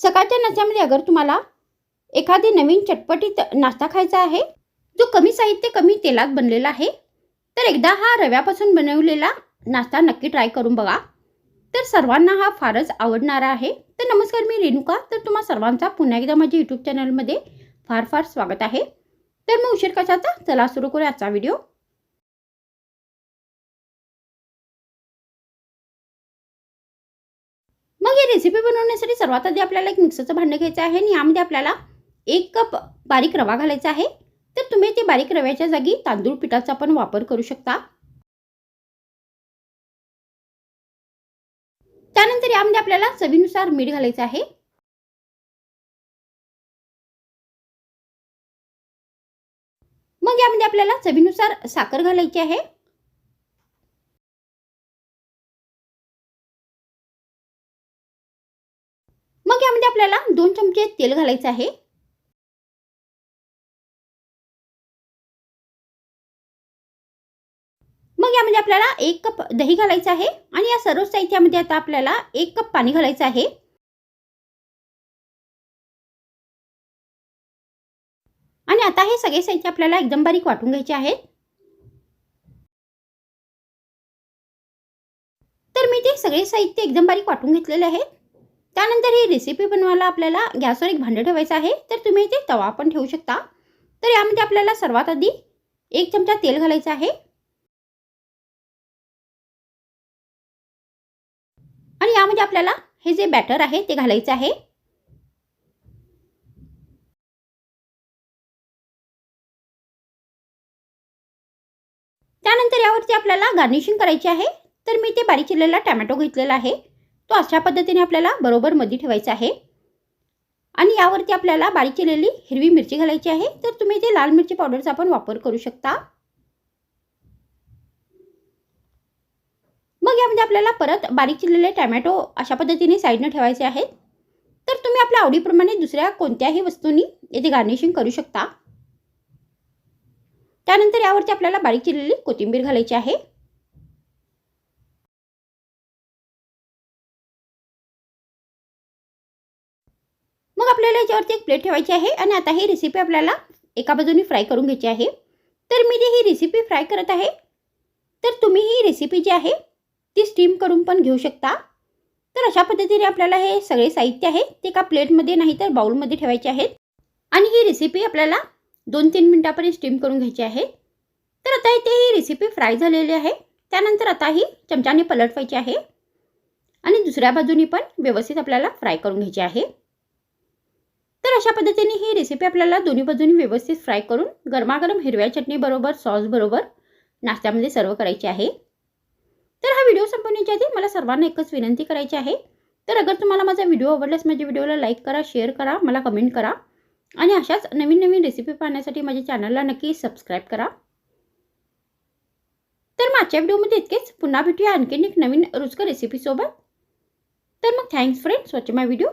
सकाळच्या नाश्त्यामध्ये अगर तुम्हाला एखादी नवीन चटपटीत नाश्ता खायचा आहे जो कमी साहित्य कमी तेलात बनलेला आहे तर एकदा हा रव्यापासून बनवलेला नाश्ता नक्की ट्राय करून बघा. तर सर्वांना हा फारच आवडणारा आहे. तर नमस्कार मी रेणुका. तर तुम्हा सर्वांचा पुन्हा एकदा माझ्या यूट्यूब चॅनलमध्ये फार फार स्वागत आहे. तर मग उशीर कशाचा? चला सुरू करू आजचा व्हिडिओ मग ही रेसिपी बनवण्यासाठी सर्वात आधी आपल्याला एक मिक्सरचं भांडं घ्यायचं आहे आणि यामध्ये आपल्याला एक कप बारीक रवा घालायचा आहे. तर तुम्ही ते बारीक रव्याच्या जागी तांदूळ पिठाचा पण वापर करू शकता. त्यानंतर यामध्ये आपल्याला चवीनुसार मीठ घालायचं आहे. मग यामध्ये आपल्याला चवीनुसार साखर घालायची आहे. दोन चमचे तेल घालायचं आहे. मग यामध्ये आपल्याला एक कप दही घालायचं आहे आणि या सर्व साहित्यामध्ये आता आपल्याला एक कप पाणी घालायचं आहे. आणि आता हे सगळे साहित्य आपल्याला एकदम बारीक वाटून घ्यायचे आहेत. तर मी ते सगळे साहित्य एकदम बारीक वाटून घेतलेले आहेत त्यानंतर ही रेसिपी बनवायला आपल्याला गॅसवर एक भांडं ठेवायचं आहे. तर तुम्ही इथे तवा पण ठेवू शकता. तर यामध्ये आपल्याला सर्वात आधी एक चमचा तेल घालायचं आहे. आणि यामध्ये आपल्याला हे जे बॅटर आहे ते घालायचं आहे. त्यानंतर यावरती आपल्याला गार्निशिंग करायची आहे. तर मी ते बारीक चिरलेला टॅमॅटो घेतलेला आहे. तो अशा पद्धतीने आपल्याला बरोबर मध्ये ठेवायचा आहे. आणि यावरती आपल्याला बारीक चिरलेली हिरवी मिरची घालायची आहे. तर तुम्ही ते लाल मिरची पावडरचा पण वापर करू शकता. मग यामध्ये आपल्याला परत बारीक चिरलेले टॅमॅटो अशा पद्धतीने साईडनं ठेवायचे आहेत. तर तुम्ही आपल्या आवडीप्रमाणे दुसऱ्या कोणत्याही वस्तूंनी येथे गार्निशिंग करू शकता. त्यानंतर यावरती आपल्याला बारीक चिरलेली कोथिंबीर घालायची आहे. मग आपल्याला याच्यावरती एक प्लेट ठेवायची आहे आणि आता ही रेसिपी आपल्याला एका बाजूनी फ्राय करून घ्यायची आहे. तर मी जी ही रेसिपी फ्राय करत आहे तर तुम्ही ही रेसिपी जी आहे ती स्टीम करून पण घेऊ शकता. तर अशा पद्धतीने आपल्याला हे सगळे साहित्य आहे ते एका प्लेटमध्ये नाही तर बाउलमध्ये ठेवायचे आहेत. आणि ही रेसिपी आपल्याला दोन तीन मिनटापर्यंत स्टीम करून घ्यायची आहे. तर आता इथे ही रेसिपी फ्राय झालेली आहे. त्यानंतर आता ही चमच्याने पलटवायची आहे. आणि दुसऱ्या बाजूनी पण व्यवस्थित आपल्याला फ्राय करून घ्यायची आहे. तर अशा पद्धतीने ही रेसिपी आपल्याला दोन्ही बाजूनी व्यवस्थित फ्राय करून गरमागरम हिरव्या चटणीबरोबर सॉसबरोबर सॉस बरोबर नाश्त्यामध्ये सर्व करायची आहे. तर हा व्हिडिओ संपवण्याच्या आधी मला सर्वांना एकच विनंती करायची आहे. तर अगर तुम्हाला माझा व्हिडिओ आवडल्यास माझ्या व्हिडिओला लाईक करा शेअर करा मला कमेंट करा. आणि अशाच नवीन नवीन रेसिपी पाहण्यासाठी माझ्या चॅनलला नक्की सबस्क्राईब करा. तर मागच्या व्हिडिओमध्ये इतकेच. पुन्हा भेटूया आणखीन एक नवीन रुचकर रेसिपीसोबत तर मग thanks friends watch my video